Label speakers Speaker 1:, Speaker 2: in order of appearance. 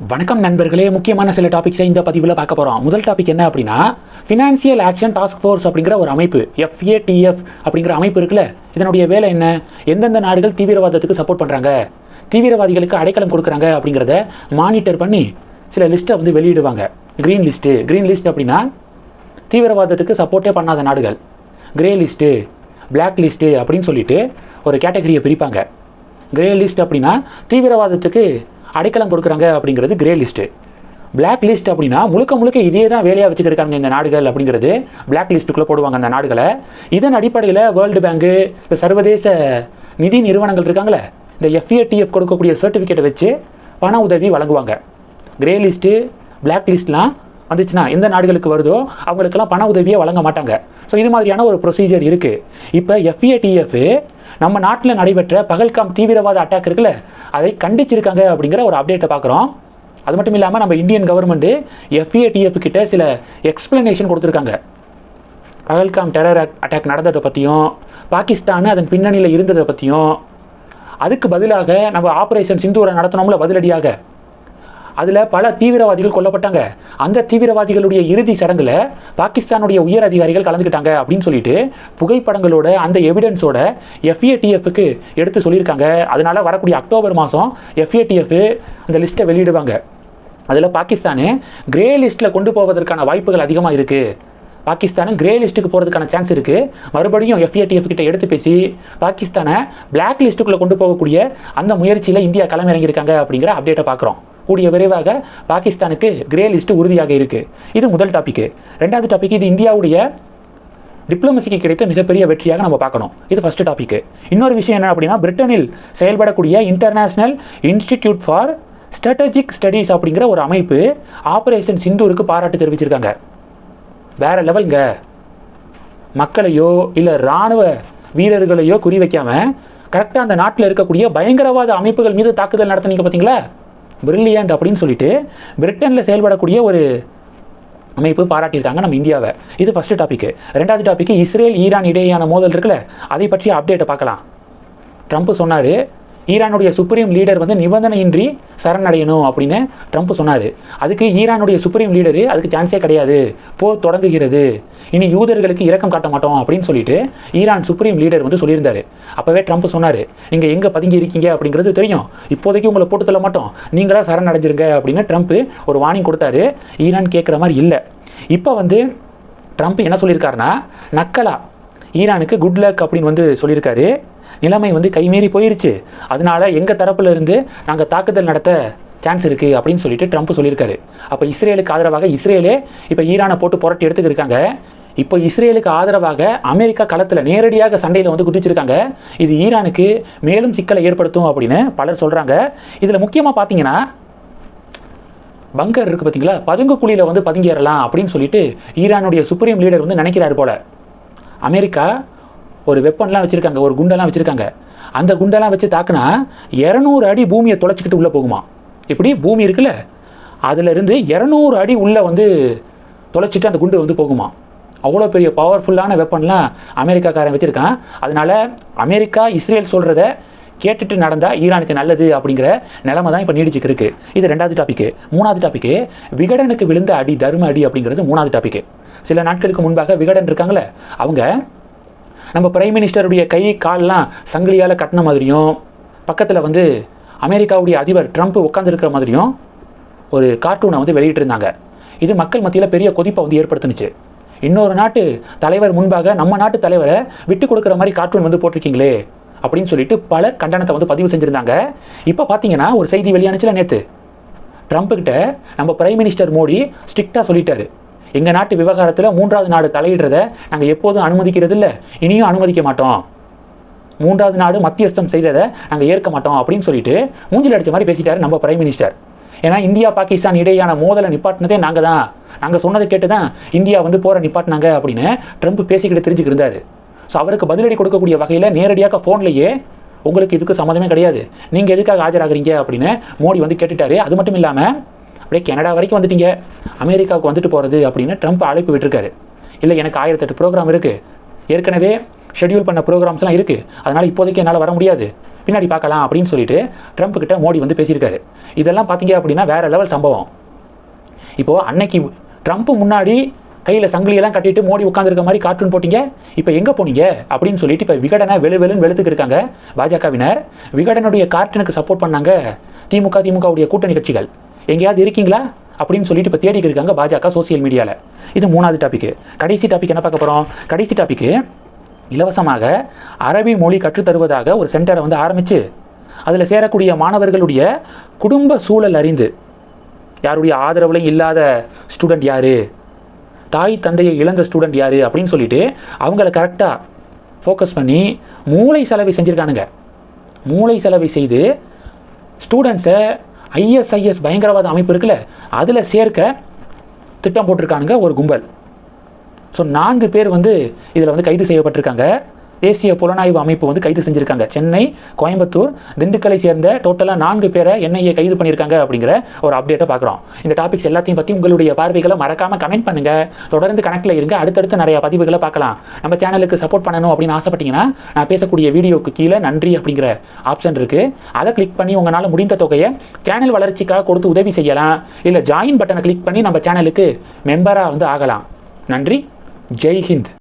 Speaker 1: வணக்கம் நண்பர்களே முக்கியமான சில டாபிக்ஸை இந்த பதிவில் பார்க்க போகிறோம் முதல் டாபிக் என்ன அப்படின்னா ஃபினான்சியல் ஆக்ஷன் டாஸ்க் ஃபோர்ஸ் அப்படிங்கிற ஒரு அமைப்பு எஃப்ஏடிஎஃப் அப்படிங்கிற அமைப்பு இருக்குல்ல? இதனுடைய வேலை என்ன? எந்தெந்த நாடுகள் தீவிரவாதத்துக்கு சப்போர்ட் பண்ணுறாங்க தீவிரவாதிகளுக்கு அடைக்கலம் கொடுக்குறாங்க அப்படிங்கிறத மானிட்டர் பண்ணி சில லிஸ்ட்டை வந்து வெளியிடுவாங்க. க்ரீன் லிஸ்ட்டு க்ரீன் லிஸ்ட் அப்படின்னா தீவிரவாதத்துக்கு சப்போர்ட்டே பண்ணாத நாடுகள். கிரே லிஸ்ட்டு பிளாக் லிஸ்ட்டு அப்படின்னு சொல்லிட்டு ஒரு கேட்டகரியை பிரிப்பாங்க. கிரே லிஸ்ட் அப்படின்னா தீவிரவாதத்துக்கு அடைக்கலம் கொடுக்குறாங்க அப்படிங்கிறது கிரே லிஸ்ட்டு பிளாக் லிஸ்ட் அப்படின்னா முழுக்க முழுக்க இதே தான் வேலையாக வச்சுருக்காங்க இந்த நாடுகள் அப்படிங்கிறது. பிளாக் லிஸ்ட்டுக்குள்ளே போடுவாங்க அந்த நாடுகளை. இதன் அடிப்படையில் வேர்ல்டு பேங்கு இந்த சர்வதேச நிதி நிறுவனங்கள் இருக்காங்களே இந்த எஃப்ஏடிஎஃப் கொடுக்கக்கூடிய சர்டிஃபிகேட்டை வச்சு பண உதவி வழங்குவாங்க. கிரே லிஸ்ட்டு பிளாக் லிஸ்ட்லாம் வந்துச்சுன்னா எந்த நாடுகளுக்கு வருதோ அவங்களுக்கெல்லாம் பண உதவியை வழங்க மாட்டாங்க. ஸோ இது மாதிரியான ஒரு ப்ரொசீஜர் இருக்குது இப்போ எஃப்ஏடிஎஃப் நம்ம நாட்டில் நடைபெற்ற பகல்காம் தீவிரவாத அட்டாக் இருக்குல்ல அதை கண்டிச்சிருக்காங்க அப்படிங்கிற ஒரு அப்டேட்டை பார்க்குறோம் அது மட்டும் இல்லாமல் நம்ம இந்தியன் கவர்மெண்ட்டு எஃப்ஏடிஎஃப் கிட்ட சில எக்ஸ்பிளனேஷன் கொடுத்துருக்காங்க. பகல்காம் டெரர் அட்டாக் நடந்ததை பற்றியும் பாகிஸ்தான் அதன் பின்னணியில் இருந்ததை பற்றியும் அதுக்கு பதிலாக நம்ம ஆப்ரேஷன் சிந்தூரை நடத்தினோம்ல பதிலடியாக. அதில் பல தீவிரவாதிகள் கொல்லப்பட்டாங்க. அந்த தீவிரவாதிகளுடைய இறுதி சடங்குல பாகிஸ்தானுடைய உயர் அதிகாரிகள் கலந்துக்கிட்டாங்க அப்படின்னு சொல்லிட்டு புகைப்படங்களோட அந்த எவிடன்ஸோட எஃப்ஏடிஎஃப்க்கு எடுத்து சொல்லியிருக்காங்க. அதனால் வரக்கூடிய அக்டோபர் மாதம் எஃப்ஏடிஎஃப் அந்த லிஸ்ட்டை வெளியிடுவாங்க. அதில் பாகிஸ்தானு கிரே லிஸ்ட்டில் கொண்டு போவதற்கான வாய்ப்புகள் அதிகமாக இருக்குது பாகிஸ்தானும் கிரே லிஸ்ட்டுக்கு போகிறதுக்கான சான்ஸ் இருக்குது மறுபடியும் எஃப்ஏடிஎஃப் கிட்ட எடுத்து பேசி பாகிஸ்தானை பிளாக் லிஸ்ட்டுக்குள்ளே கொண்டு போகக்கூடிய அந்த முயற்சியில் இந்தியா களமிறங்கியிருக்காங்க அப்படிங்கிற அப்டேட்டை பார்க்குறோம் கூடிய விரைவாக பாகிஸ்தானுக்கு கிரே லிஸ்ட் உறுதியாக இருக்குது இது முதல் டாபிக் ரெண்டாவது டாபிக் இது இந்தியாவுடைய டிப்ளமசிக்கு கிடைத்த மிகப்பெரிய வெற்றியாக நம்ம பார்க்கணும். இது ஃபர்ஸ்ட் டாபிக் இன்னொரு விஷயம் என்ன அப்படின்னா பிரிட்டனில் செயல்படக்கூடிய international institute for strategic studies அப்படிங்கிற ஒரு அமைப்பு ஆபரேஷன் சிந்தூருக்கு பாராட்டு தெரிவிச்சிருக்காங்க. வேற லெவலுங்க. மக்களையோ இல்லை இராணுவ வீரர்களையோ குறி வைக்காம கரெக்டாக அந்த நாட்டில் இருக்கக்கூடிய பயங்கரவாத அமைப்புகள் மீது தாக்குதல் நடத்துனீங்க பார்த்தீங்களா பிரில்லியன்ட் அப்படின்னு சொல்லிட்டு பிரிட்டனில் செயல்படக்கூடிய ஒரு அமைப்பு பாராட்டியிருக்காங்க நம்ம இந்தியாவை. இது ஃபஸ்ட்டு டாப்பிக்கு ரெண்டாவது டாப்பிக்கு இஸ்ரேல் ஈரான் இடையேயான மோதல் இருக்குல்ல அதை பற்றிய அப்டேட்டை பார்க்கலாம். ட்ரம்ப் சொன்னார் ஈரானுடைய சுப்ரீம் லீடர் வந்து நிபந்தனையின்றி சரணடையணும் அப்படின்னு ட்ரம்ப் சொன்னார். அதுக்கு ஈரானுடைய சுப்ரீம் லீடரு அதுக்கு சான்ஸே கிடையாது. போர் தொடங்குகிறது. இனி யூதர்களுக்கு இரக்கம் காட்ட மாட்டோம் அப்படின்னு சொல்லிட்டு ஈரான் சுப்ரீம் லீடர் வந்து சொல்லியிருந்தார். அப்போவே ட்ரம்ப் சொன்னார் நீங்கள் எங்கே பதுங்கி இருக்கீங்க? அப்படிங்கிறது தெரியும். இப்போதைக்கு உங்களை போட்டு தள்ள மாட்டோம். நீங்களா சரணடைஞ்சிருங்க அப்படின்னு ட்ரம்ப் ஒரு வார்னிங் கொடுத்தாரு. ஈரான் கேட்குற மாதிரி இல்லை. இப்போ வந்து ட்ரம்ப் என்ன சொல்லியிருக்காருன்னா நக்கலா ஈரானுக்கு குட் லக் அப்படின்னு வந்து சொல்லியிருக்காரு. நிலைமை வந்து கைமீறி போயிருச்சு. அதனால எங்கள் தரப்புலருந்து நாங்கள் தாக்குதல் நடத்த சான்ஸ் இருக்குது அப்படின்னு சொல்லிட்டு ட்ரம்ப் சொல்லியிருக்காரு. அப்போ இஸ்ரேலுக்கு ஆதரவாக இஸ்ரேலே இப்போ ஈரானை போட்டு புரட்டி எடுத்துக்கிருக்காங்க இப்போ இஸ்ரேலுக்கு ஆதரவாக அமெரிக்கா களத்தில் நேரடியாக சண்டையில் வந்து குதிச்சிருக்காங்க. இது ஈரானுக்கு மேலும் சிக்கலை ஏற்படுத்தும் அப்படின்னு பலர் சொல்கிறாங்க இதில் முக்கியமாக பார்த்தீங்கன்னா பங்கர் இருக்குது பார்த்தீங்களா பதுங்கு குழியில் வந்து பதுங்கேறலாம் அப்படின்னு சொல்லிட்டு ஈரானுடைய சுப்ரீம் லீடர் வந்து நினைக்கிறாரு போல. அமெரிக்கா ஒரு வெப்பன்லாம் வச்சுருக்காங்க ஒரு குண்டெல்லாம் வச்சுருக்காங்க. அந்த குண்டெல்லாம் வச்சு தாக்குனா இரநூறு அடி பூமியை தொலைச்சிக்கிட்டு உள்ளே போகுமா? இப்படி பூமி இருக்குல்ல. அதிலிருந்து இரநூறு அடி உள்ளே வந்து தொலைச்சிட்டு அந்த குண்டு வந்து போகுமா? அவ்வளோ பெரிய பவர்ஃபுல்லான வெப்பன்லாம் அமெரிக்காக்காரன் வச்சுருக்கான். அதனால் அமெரிக்கா இஸ்ரேல் சொல்கிறத கேட்டுட்டு நடந்தால் ஈரானுக்கு நல்லது அப்படிங்கிற நிலைமை தான் இப்போ நீடிச்சுக்கு இருக்கு. இது ரெண்டாவது டாப்பிக்கு மூணாவது டாப்பிக்கு விகடனுக்கு விழுந்த அடி தர்ம அடி அப்படிங்கிறது மூணாவது டாப்பிக்கு சில நாட்களுக்கு முன்பாக விகடன் இருக்காங்களே அவங்க நம்ம பிரைம் மினிஸ்டருடைய கை கால்லாம் சங்கிலியால் கட்டின மாதிரியும் பக்கத்தில் வந்து அமெரிக்காவுடைய அதிபர் ட்ரம்ப் உட்காந்துருக்கிற மாதிரியும் ஒரு கார்ட்டூனை வந்து வெளியிட்டிருந்தாங்க. இது மக்கள் மத்தியில் பெரிய கொதிப்பை வந்து ஏற்படுத்துனுச்சு. இன்னொரு நாட்டு தலைவர் முன்பாக நம்ம நாட்டு தலைவரை விட்டு கொடுக்குற மாதிரி கார்ட்டூன் வந்து போட்டிருக்கீங்களே அப்படின்னு சொல்லிட்டு பல கண்டனத்தை வந்து பதிவு செஞ்சுருந்தாங்க. இப்போ பார்த்தீங்கன்னா ஒரு செய்தி வெளியானுச்சுல நேற்று ட்ரம்ப்புக்கிட்ட நம்ம பிரைம் மினிஸ்டர் மோடி ஸ்ட்ரிக்டாக சொல்லிட்டாரு. எங்கள் நாட்டு விவகாரத்தில் மூன்றாவது நாடு தலையிடுறத நாங்கள் எப்போதும் அனுமதிக்கிறது இல்லை இனியும் அனுமதிக்க மாட்டோம். மூன்றாவது நாடு மத்தியஸ்தம் செய்கிறத நாங்கள் ஏற்க மாட்டோம் அப்படின்னு சொல்லிட்டு மூஞ்சில் அடித்த மாதிரி பேசிட்டாரு நம்ம பிரைம் மினிஸ்டர் ஏன்னா இந்தியா பாகிஸ்தான் இடையான மோதலை நிப்பாட்டினதே நாங்கள் தான் நாங்கள் சொன்னதை கேட்டு தான் இந்தியா வந்து போகிற நிப்பாட்டினாங்க அப்படின்னு ட்ரம்ப் பேசிக்கிட்டு தெரிஞ்சுக்கிட்டு ஸோ அவருக்கு பதிலடி கொடுக்கக்கூடிய வகையில் நேரடியாக ஃபோன்லேயே உங்களுக்கு இதுக்கு சம்மந்தமே கிடையாது. நீங்கள் எதுக்காக ஆஜராகிறீங்க அப்படின்னு மோடி வந்து கேட்டுட்டாரு. அது மட்டும் இல்லாமல் அப்படியே கனடா வரைக்கும் வந்துட்டீங்க. அமெரிக்காவுக்கு வந்துட்டு போகிறது அப்படின்னு ட்ரம்ப் அழைப்பு விட்டுருக்காரு. இல்லை எனக்கு ஆயிரத்தெட்டு ப்ரோக்ராம் இருக்குது ஏற்கனவே ஷெட்யூல் பண்ண ப்ரோக்ராம்ஸ்லாம் இருக்குது அதனால் இப்போதைக்கு என்னால் வர முடியாது. பின்னாடி பார்க்கலாம் அப்படின்னு சொல்லிட்டு ட்ரம்ப் கிட்ட மோடி வந்து பேசியிருக்காரு. இதெல்லாம் பார்த்தீங்க அப்படின்னா வேற லெவல் சம்பவம். இப்போது அன்னைக்கு ட்ரம்ப் முன்னாடி கையில் சங்கிலியெல்லாம் கட்டிட்டு மோடி உட்காந்துருக்க மாதிரி கார்ட்டூன் போட்டீங்க. இப்போ எங்கே போனீங்க? அப்படின்னு சொல்லிட்டு இப்போ விகடனை வெளு வெளுன்னு வெளுத்துக்கு இருக்காங்க பாஜகவினர். விகடனுடைய கார்ட்டூனுக்கு சப்போர்ட் பண்ணாங்க திமுக திமுகவுடைய கூட்டணி கட்சிகள். எங்கேயாவது இருக்கீங்களா? அப்படின்னு சொல்லிட்டு இப்போ தேடிட்டு இருக்காங்க பாஜக சோசியல் மீடியாவில் இது மூணாவது டாபிக் கடைசி டாபிக் என்ன பார்க்க போகிறோம் கடைசி டாபிக் இலவசமாக அரபி மொழி கற்றுத்தருவதாக ஒரு சென்டரை வந்து ஆரம்பித்து அதில் சேரக்கூடிய மாணவர்களுடைய குடும்ப சூழல் அறிந்து யாருடைய ஆதரவுலையும் இல்லாத ஸ்டூடெண்ட் யார்? தாய் தந்தையை இழந்த ஸ்டூடெண்ட் யார்? அப்படின்னு சொல்லிட்டு அவங்கள கரெக்டாக ஃபோக்கஸ் பண்ணி மூளை செலவை செஞ்சுருக்கானுங்க. மூளை செலவை செய்து ஸ்டூடெண்ட்ஸை ஐஎஸ்ஐஎஸ் பயங்கரவாத அமைப்பு இருக்குல்ல அதில் சேர்க்க திட்டம் போட்டிருக்கானுங்க ஒரு கும்பல். ஸோ நான்கு பேர் வந்து இதில் வந்து கைது செய்யப்பட்டிருக்காங்க. தேசிய புலனாய்வு அமைப்பு வந்து கைது செஞ்சுருக்காங்க. சென்னை கோயம்புத்தூர் திண்டுக்கலை சேர்ந்த டோட்டலாக நான்கு பேரை என்ஐஏ கைது பண்ணியிருக்காங்க அப்படிங்கிற ஒரு அப்டேட்டை பார்க்குறோம். இந்த டாபிக்ஸ் எல்லாத்தையும் பற்றி உங்களுடைய பார்வைகளை மறக்காமல் கமெண்ட் பண்ணுங்கள் தொடர்ந்து கணக்கில் இருங்க. அடுத்தடுத்து நிறைய பதிவுகளை பார்க்கலாம். நம்ம சேனலுக்கு சப்போர்ட் பண்ணணும் அப்படின்னு ஆசைப்பட்டீங்கன்னா நான் பேசக்கூடிய வீடியோக்கு கீழே நன்றி அப்படிங்கிற ஆப்ஷன் இருக்குது அதை கிளிக் பண்ணி உங்களால் முடிந்த தொகையை சேனல் வளர்ச்சிக்காக கொடுத்து உதவி செய்யலாம். இல்லை ஜாயின் பட்டனை கிளிக் பண்ணி நம்ம சேனலுக்கு மெம்பராக வந்து ஆகலாம். நன்றி. ஜெய் ஹிந்த்.